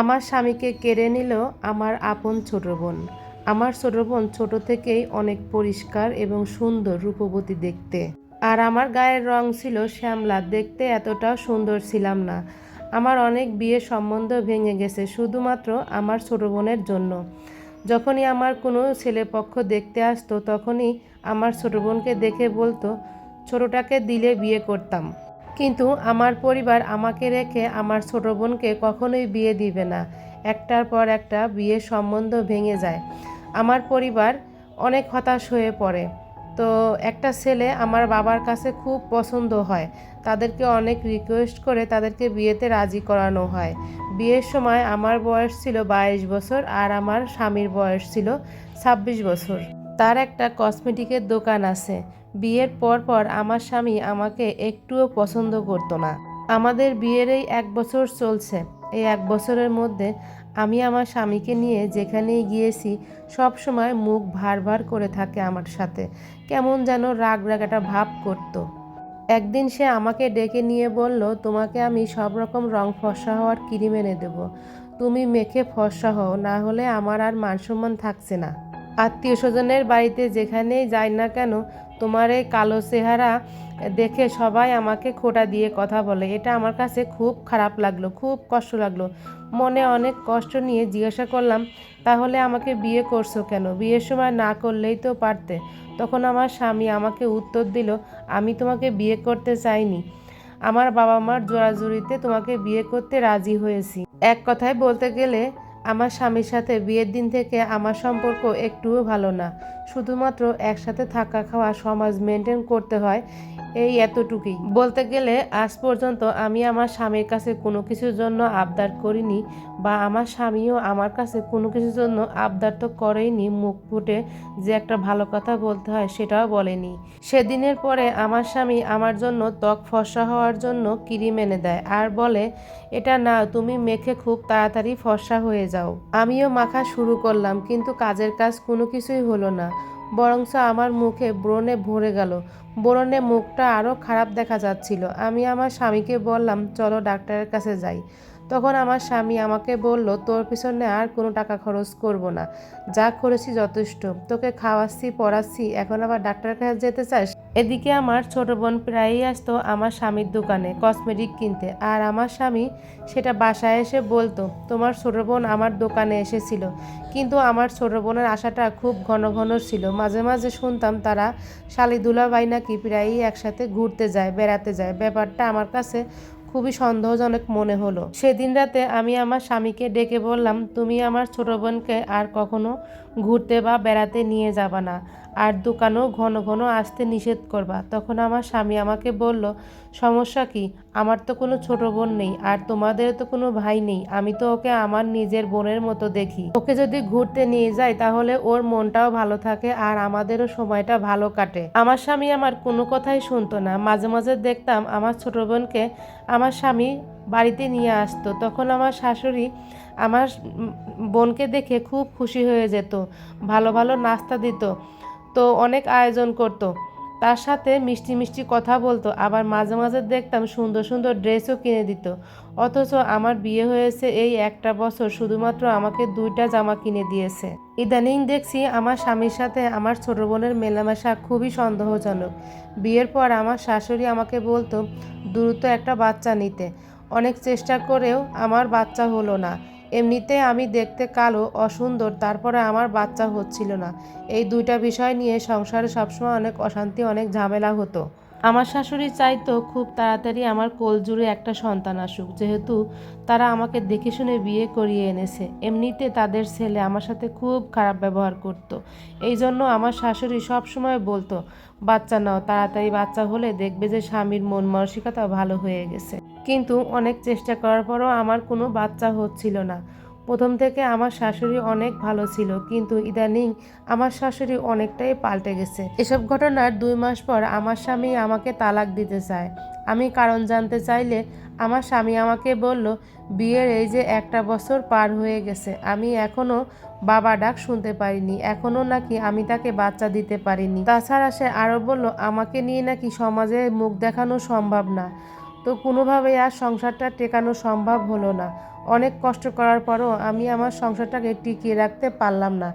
আমার স্বামীকে কেড়ে নিল আমার আপন ছোট বোন। আমার ছোট বোন ছোট থেকেই অনেক পরিষ্কার এবং সুন্দর রূপবতী দেখতে। আর আমার গায়ের রং ছিল শ্যামলা, দেখতে এতটাও সুন্দর ছিলাম না। আমার অনেক বিয়ে সম্বন্ধ ভেঙে গেছে শুধুমাত্র আমার ছোট বোনের জন্য। যখনই আমার কোনো ছেলেপক্ষ দেখতে আসতো, তখনই আমার ছোট বোনকে দেখে বলতো, ছোটটাকে দিলে বিয়ে করতাম। কিন্তু আমার পরিবার আমাকে রেখে আমার ছোট বোনকে কখনোই বিয়ে দিবে না। একটার পর একটা বিয়ের সম্বন্ধ ভেঙে যায়। আমার পরিবার অনেক হতাশ হয়ে পড়ে। তো একটা ছেলে আমার বাবার কাছে খুব পছন্দ হয়। তাদেরকে অনেক রিকোয়েস্ট করে তাদেরকে বিয়েতে রাজি করানো হয়। বিয়ের সময় আমার বয়স ছিল বাইশ বছর আর আমার স্বামীর বয়স ছিল ছাব্বিশ বছর। তার একটা কসমেটিকের দোকান আছে। বিয়ের পর পর আমার স্বামী আমাকে একটুও পছন্দ করতো না। আমাদের বিয়ের এই এক বছর চলছে। এই এক বছরের মধ্যে আমি আমার স্বামীকে নিয়ে যেখানেই গিয়েছি, সব সময় মুখ ভার ভার করে থাকে আমার সাথে। কেমন যেন রাগ রাগ একটা ভাব করতো। একদিন সে আমাকে ডেকে নিয়ে বলল, তোমাকে আমি সব রকম রং ফর্সা হওয়ার ক্রিম এনে দেবো। তুমি মেখে ফর্সা হও, না হলে আমার আর মান সম্মান থাকছে না। আত্মীয় স্বজনের বাড়িতে যেখানেই যাই না কেন, তোমার এই কালো চেহারা দেখে সবাই আমাকে খোটা দিয়ে কথা বলে। এটা আমার কাছে খুব খারাপ লাগল, খুব কষ্ট লাগল। মনে অনেক কষ্ট নিয়ে জিজ্ঞাসা করলাম, তাহলে আমাকে বিয়ে করছ কেন? বিয়ের সময় না করলেই তো পারতে। তখন আমার স্বামী আমাকে উত্তর দিল, আমি তোমাকে বিয়ে করতে চাইনি। আমার বাবা মার জোরাজুরিতে তোমাকে বিয়ে করতে রাজি হয়েছি। এক কথায় বলতে গেলে আমার স্বামীর সাথে বিয়ের দিন থেকে আমার সম্পর্ক একটুও ভালো না। শুধুমাত্র একসাথে থাকা খাওয়া সমাজ মেনটেন করতে হয়, এই এতটুকুই। বলতে গেলে আজ পর্যন্ত আমি আমার স্বামীর কাছে কোনো কিছুর জন্য আবদার করিনি বা আমার স্বামীও আমার কাছে কোনো কিছুর জন্য আবদার তো করেইনি, মুখ ফুটে যে একটা ভালো কথা বলতে হয় সেটাও বলেনি। সেদিনের পরে আমার স্বামী আমার জন্য ত্বক ফর্সা হওয়ার জন্য ক্রিম এনে দেয় আর বলে, এটা না তুমি মেখে খুব তাড়াতাড়ি ফর্সা হয়ে যাও। আমিও মাখা শুরু করলাম, কিন্তু কাজের কাজ কোনো কিছুই হলো না। বরঞ্চ আমার মুখে ব্রণে ভরে গেল। ব্রণে মুখটা আরও খারাপ দেখা যাচ্ছিল। আমি আমার স্বামীকে বললাম, চলো ডাক্তারের কাছে যাই। তখন আমার স্বামী আমাকে বলল, তোর পিছনে আর কোনো টাকা খরচ করব না। যা করেছি যথেষ্ট। তোকে খাওয়াচ্ছি, পড়াচ্ছি। এখন আবার ডাক্তারের কাছে যেতে চাস? এদিকে আমার ছোট বোন প্রায়ই আসতো আমার স্বামীর দোকানে কসমেটিক কিনতে। আর আমার স্বামী সেটা বাসায় এসে বলতো, তোমার ছোট বোন আমার দোকানে এসেছিল। কিন্তু আমার ছোট বোনের আশাটা খুব ঘন ঘন ছিল। মাঝে মাঝে শুনতাম তারা শালিদুলা বাই নাকি প্রায়ই একসাথে ঘুরতে যায়, বেড়াতে যায়। ব্যাপারটা আমার কাছে খুবই সন্দেহজনক মনে হলো। সেদিন রাতে আমি আমার স্বামীকে ডেকে বললাম, তুমি আমার ছোট বোনকে আর কখনো ঘুরতে বা বেড়াতে নিয়ে যাবা না। আর দোকানেও ঘন ঘন আসতে নিষেধ করবা। তখন আমার স্বামী আমাকে বলল, সমস্যা কি? আমার তো কোনো ছোট বোন নেই আর তোমাদের তো কোনো ভাই নেই। আমি তো ওকে আমার নিজের বোনের মতো দেখি। ওকে যদি ঘুরতে নিয়ে যাই তাহলে ওর মনটাও ভালো থাকে আর আমাদেরও সময়টা ভালো কাটে। আমার স্বামী আমার কোনো কথাই শুনতো না। মাঝে মাঝে দেখতাম আমার ছোট বোনকে আমার স্বামী বাড়িতে নিয়ে আসতো। তখন আমার শাশুড়ি আমার বোনকে দেখে খুব খুশি হয়ে যেত। ভালো ভালো নাস্তা দিত। তো অনেক আয়োজন করতো। তার সাথে মিষ্টি মিষ্টি কথা বলতো, আবার মাঝে মাঝে দেখতাম সুন্দর সুন্দর ড্রেসও কিনে দিত। অথচ আমার বিয়ে হয়েছে এই একটা বছর শুধুমাত্র আমাকে দুইটা জামা কিনে দিয়েছে। ইদানিং দেখছি আমার স্বামীর সাথে আমার ছোট বোনের মেলামেশা খুবই সন্দেহজনক। বিয়ের পর আমার শাশুড়ি আমাকে বলতো, দ্রুত একটা বাচ্চা নিতে। অনেক চেষ্টা করেও আমার বাচ্চা হলো না। এমনিতে আমি দেখতে কালো, অসুন্দর, তারপরে আমার বাচ্চা হচ্ছিল না। এই দুইটা বিষয় নিয়ে সংসারে সবসময় অনেক অশান্তি, অনেক ঝামেলা হতো। আমার শাশুড়ি চাইতো খুব তাড়াতাড়ি আমার কোল জুড়ে একটা সন্তান আসুক, যেহেতু তারা আমাকে দেখে শুনে বিয়ে করিয়ে এনেছে। এমনিতে তাদের ছেলে আমার সাথে খুব খারাপ ব্যবহার করত। এই জন্য আমার শাশুড়ি সবসময় বলতো, বাচ্চা নাও, তাড়াতাড়ি বাচ্চা হলে দেখবে যে স্বামীর মন মানসিকতা ভালো হয়ে গেছে। কিন্তু অনেক চেষ্টা করার পরও আমার কোনো বাচ্চা হচ্ছিল না। প্রথম থেকে আমার শাশুড়ি অনেক ভালো ছিল, কিন্তু ইদানিং আমার শাশুড়ি অনেকটাই পাল্টে গেছে। এসব ঘটনার দুই মাস পর আমার স্বামী আমাকে তালাক দিতে চায়। আমি কারণ জানতে চাইলে আমার স্বামী আমাকে বলল, বিয়ের এই যে একটা বছর পার হয়ে গেছে, আমি এখনও বাবা ডাক শুনতে পারিনি এখনও নাকি আমি তাকে বাচ্চা দিতে পারিনি। তাছাড়া সে আরও বলল, আমাকে নিয়ে নাকি সমাজে মুখ দেখানো সম্ভব না। তো কোনোভাবেই আর সংসারটা টেকানো সম্ভব হলো না। অনেক কষ্ট করার পরও আমি আমার সংসারটাকে টিকিয়ে রাখতে পারলাম না।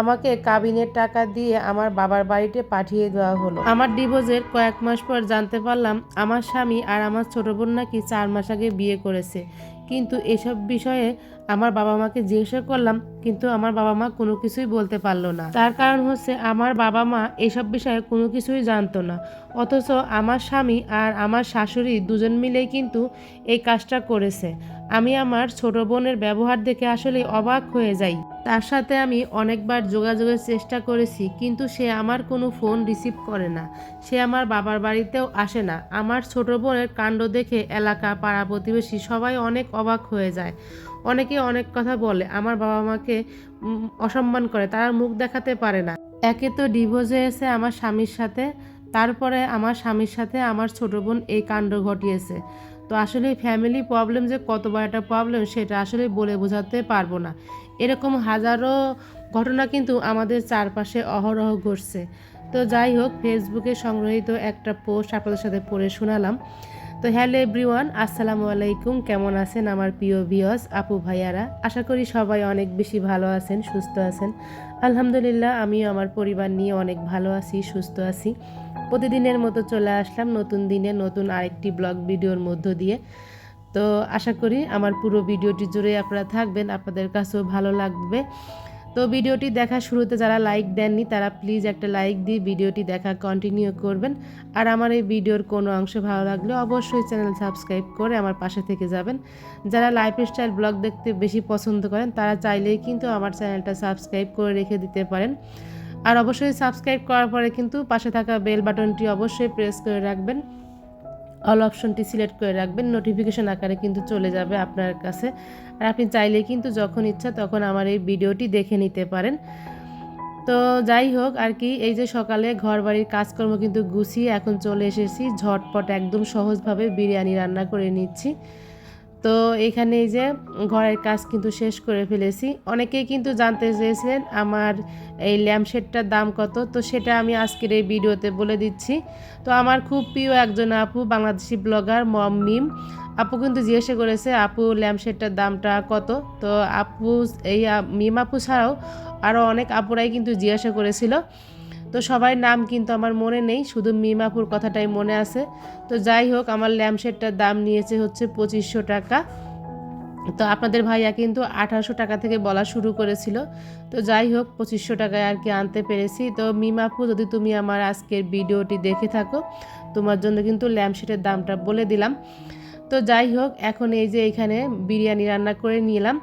আমাকে কাবিনের টাকা দিয়ে আমার বাবার বাড়িতে পাঠিয়ে দেওয়া হলো। আমার ডিভোর্সের কয়েক মাস পর জানতে পারলাম, আমার স্বামী আর আমার ছোট বোন নাকি চার মাস আগে বিয়ে করেছে। কিন্তু এসব বিষয়ে আমার বাবা মাকে জিজ্ঞাসা করলাম, কিন্তু আমার বাবা মা কোনো কিছুই বলতে পারল না। তার কারণ হচ্ছে, আমার বাবা মা এসব বিষয়ে কোনো কিছুই জানতো না। অথচ আমার স্বামী আর আমার শাশুড়ি দুজন মিলেই কিন্তু এই কাজটা করেছে। আমি আমার ছোট বোনের ব্যবহার দেখে আসলে অবাক হয়ে যাই। তার সাথে আমি অনেকবার যোগাযোগের চেষ্টা করেছি, কিন্তু সে আমার কোনো ফোন রিসিভ করে না। সে আমার বাবার বাড়িতেও আসে না। আমার ছোট বোনের কাণ্ড দেখে এলাকা, পাড়া প্রতিবেশী সবাই অনেক অবাক হয়ে যায়। অনেকে অনেক কথা বলে, আমার বাবা মাকে অসম্মান করে, তারা মুখ দেখাতে পারে না। একে তো ডিভোর্স হয়েছে আমার স্বামীর সাথে। তারপরে আমার স্বামীর সাথে আমার ছোট বোন এই কাণ্ড ঘটিয়েছে। তো আসলে ফ্যামিলি প্রবলেম যে কত বড় একটা প্রবলেম সেটা আসলে বলে বোঝাতে পারব না। এরকম হাজারো ঘটনা কিন্তু আমাদের চারপাশে অহরহ ঘটছে। তো যাই হোক ফেসবুকে সংগ্রহীত একটা পোস্ট আপনাদের সাথে পড়ে শোনালাম। তো হ্যালো এভরিওয়ান আসসালামু আলাইকুম। কেমন আছেন আমার প্রিয় ভিওস আপু ভাইয়ারা? আশা করি সবাই অনেক বেশি ভালো আছেন, সুস্থ আছেন। আলহামদুলিল্লাহ, আমিও আমার পরিবার নিয়ে অনেক ভালো আছি, সুস্থ আছি। প্রতিদিনের মতো চলে আসলাম নতুন দিনে নতুন আরেকটি ব্লগ ভিডিওর মধ্য দিয়ে। তো আশা করি আমার পুরো ভিডিওটি জুড়ে আপনারা থাকবেন, আপনাদের কাছেও ভালো লাগবে। তো ভিডিওটি দেখা শুরুতে যারা লাইক দেননি, তারা প্লিজ একটা লাইক দিয়ে ভিডিওটি দেখা কন্টিনিউ করবেন। আর আমার এই ভিডিওর কোনো অংশ ভালো লাগলে অবশ্যই চ্যানেল সাবস্ক্রাইব করে আমার পাশে থেকে যাবেন। যারা লাইফস্টাইল ব্লগ দেখতে বেশি পছন্দ করেন, তারা চাইলেই কিন্তু আমার চ্যানেলটা সাবস্ক্রাইব করে রেখে দিতে পারেন। আর অবশ্যই সাবস্ক্রাইব করার পরে কিন্তু পাশে থাকা বেল বাটনটি অবশ্যই প্রেস করে রাখবেন। অল অপশনটি সিলেক্ট করে রাখবেন। নোটিফিকেশন আকারে কিন্তু চলে যাবে আপনার কাছে। আর আপনি চাইলে কিন্তু যখন ইচ্ছা তখন আমার এই ভিডিওটি দেখে নিতে পারেন। তো যাই হোক, আর কি, এই যে সকালে ঘর বাড়ির কাজকর্ম কিন্তু গুছিয়ে এখন চলে এসেছি। ঝটপট একদম সহজভাবে বিরিয়ানি রান্না করে নিচ্ছি। তো এখানে যে ঘরের কাজ কিন্তু শেষ করে ফেলেছি। অনেকেই কিন্তু জানতে চেয়েছিলেন আমার এই ল্যাম্পশেডটার দাম কত, তো সেটা আমি আজকের এই ভিডিওতে বলে দিচ্ছি। তো আমার খুব প্রিয় একজন আপু, বাংলাদেশি ব্লগার মম মিম আপু কিন্তু জিজ্ঞাসা করেছে, আপু ল্যাম্পশেডটার দামটা কত? তো আপু, এই মিম আপু ছাড়াও আরও অনেক আপুরাই কিন্তু জিজ্ঞাসা করেছিল। তো সবার নাম কিন্তু আমার মনে নেই, শুধু মিমাপুর কথাটাই মনে আছে। তো যাই হোক, আমার ল্যাম্পশেডটার দাম নিয়েছে হচ্ছে পঁচিশশো টাকা। তো আপনাদের ভাইয়া কিন্তু আঠারোশো টাকা থেকে বলা শুরু করেছিল। তো যাই হোক, পঁচিশশো টাকায় আর কি আনতে পেরেছি। তো মিমাপু, যদি তুমি আমার আজকের ভিডিওটি দেখে থাকো, তোমার জন্য কিন্তু ল্যাম্পশেডের দামটা বলে দিলাম। তো যাই হোক, এখন এই যে এখানে বিরিয়ানি রান্না করে নিলাম।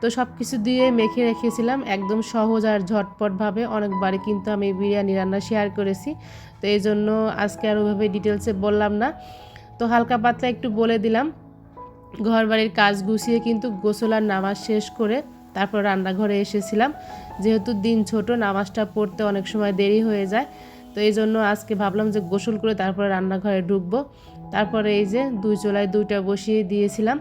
তো সব কিছু দিয়ে মেখে রেখেছিলাম একদম সহজ আর ঝটপটভাবে। অনেকবারই কিন্তু আমি বিরিয়ানি রান্না শেয়ার করেছি। তো এই জন্য আজকে আর ওইভাবে ডিটেলসে বললাম না। তো হালকা পাতলা একটু বলে দিলাম। ঘর বাড়ির কাজ গুছিয়ে কিন্তু গোসল আর নামাজ শেষ করে তারপর রান্নাঘরে এসেছিলাম। যেহেতু দিন ছোট, নামাজটা পড়তে অনেক সময় দেরি হয়ে যায়। তো এই জন্য আজকে ভাবলাম যে গোসল করে তারপরে রান্নাঘরে ঢুকবো। তারপরে এই যে দুই চোলায় দুইটা বসিয়ে দিয়েছিলাম।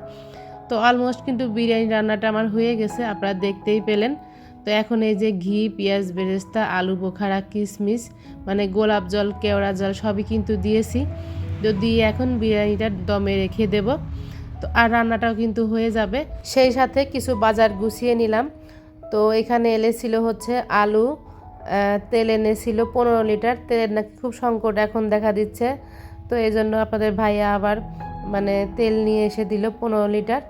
তো অলমোস্ট কিন্তু বিরিয়ানি রান্নাটা আমার হয়ে গেছে, আপনারা দেখতেই পেলেন। তো এখন এই যে ঘি, পেঁয়াজ, বেরেস্তা, আলু, বোখারা কিশমিশ মানে গোলাপ জল, কেওড়া জল সবই কিন্তু দিয়েছি। তো দিয়ে এখন বিরিয়ানিটা দমে রেখে দেব। তো আর রান্নাটাও কিন্তু হয়ে যাবে। সেই সাথে কিছু বাজার গুছিয়ে নিলাম। তো এখানে এলেছিল হচ্ছে আলু তেল এনেছিল পনেরো লিটার। তেলের নাকি খুব সংকট এখন দেখা দিচ্ছে। তো এই জন্য আপনাদের ভাইয়া আবার মানে তেল নিয়ে এসে দিল পনেরো লিটার।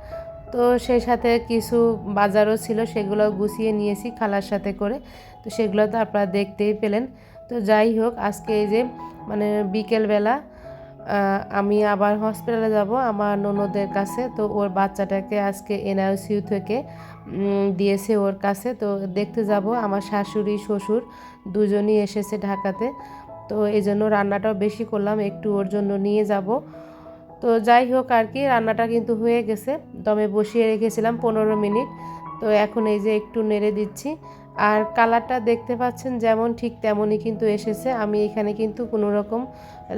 তো সেই সাথে কিছু বাজারও ছিল, সেগুলো গুছিয়ে নিয়েছি খালার সাথে করে। তো সেগুলো তো আপনারা দেখতেই পেলেন। তো যাই হোক, আজকে এই যে মানে বিকেলবেলা আমি আবার হসপিটালে যাব আমার ননদের কাছে। তো ওর বাচ্চাটাকে আজকে এনআইসিউ থেকে দিয়েছে ওর কাছে। তো দেখতে যাব, আমার শাশুড়ি, শ্বশুর দুজনই এসেছে ঢাকাতে। তো এই জন্য রান্নাটাও বেশি করলাম, একটু ওর জন্য নিয়ে যাব। তো যাই হোক আর কি, রান্নাটা কিন্তু হয়ে গেছে। দমে বসিয়ে রেখেছিলাম পনেরো মিনিট। তো এখন এই যে একটু নেড়ে দিচ্ছি। আর কালারটা দেখতে পাচ্ছেন যেমন ঠিক তেমনই কিন্তু এসেছে। আমি এখানে কিন্তু কোনো রকম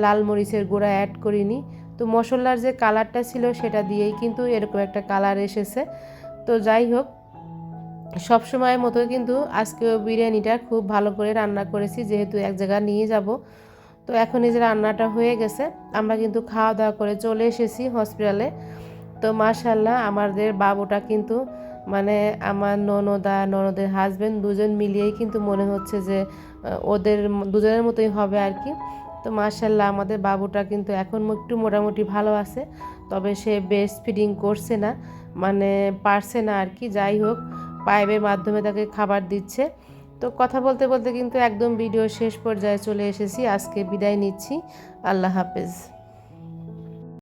লাল মরিচের গুঁড়া অ্যাড করিনি। তো মশলার যে কালারটা ছিল সেটা দিয়েই কিন্তু এরকম একটা কালার এসেছে। তো যাই হোক, সব সময়ের মতো কিন্তু আজকেও বিরিয়ানিটা খুব ভালো করে রান্না করেছি। যেহেতু এক জায়গায় নিয়ে যাব তো এখন এই যে রান্নাটা হয়ে গেছে, আমরা কিন্তু খাওয়া দাওয়া করে চলে এসেছি হসপিটালে তো মাশাল্লাহ আমাদের বাবুটা কিন্তু মানে আমার ননদা, ননদের হাজবেন্ড দুজন মিলিয়েই কিন্তু মনে হচ্ছে যে ওদের দুজনের মতোই হবে আর কি। তো মাশাল্লাহ আমাদের বাবুটা কিন্তু এখন একটু মোটামুটি ভালো আছে, তবে সে বেস্ট ফিডিং করছে না মানে পারছে না আর কি। যাই হোক, পাইপের মাধ্যমে তাকে খাবার দিচ্ছে। তো কথা বলতে বলতে কিন্তু একদম ভিডিও শেষ পর্যায়ে চলে এসেছি। আজকে বিদায় নিচ্ছি। আল্লাহ হাফেজ।